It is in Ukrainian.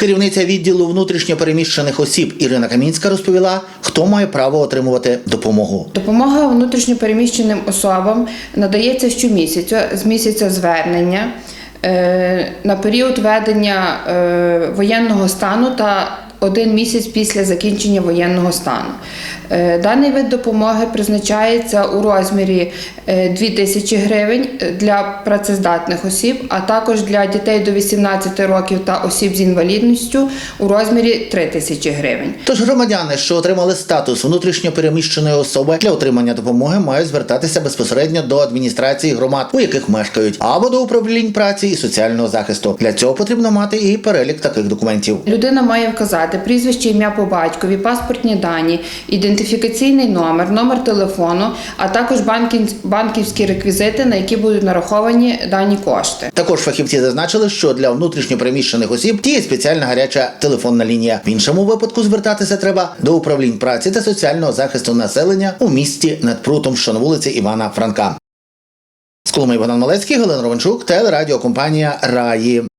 Керівниця відділу внутрішньопереміщених осіб Ірина Камінська розповіла, хто має право отримувати допомогу. Допомога внутрішньопереміщеним особам надається щомісяця з місяця звернення е, на період ведення е, воєнного стану та один місяць після закінчення воєнного стану. Е, Даний вид допомоги призначається у розмірі е, 2 тисячі гривень для працездатних осіб, а також для дітей до 18 років та осіб з інвалідністю у розмірі 3 тисячі гривень. Тож громадяни, що отримали статус внутрішньопереміщеної особи для отримання допомоги, мають звертатися безпосередньо до адміністрації громад, у яких мешкають, або до управлінь праці і соціального захисту. Для цього потрібно мати і перелік таких документів. Людина має вказати прізвище, ім'я по батькові, паспортні дані, ідентифікаційний номер, номер телефону, а також банківські реквізити, на які будуть нараховані дані кошти. Також фахівці зазначили, що для внутрішньопереміщених осіб діє спеціальна гаряча телефонна лінія. В іншому випадку звертатися треба до управлінь праці та соціального захисту населення у місті над прутом, що на вулиці Івана Франка. З Коломиї Богдан Малецький, Галина Романчук, телерадіокомпанія Раї.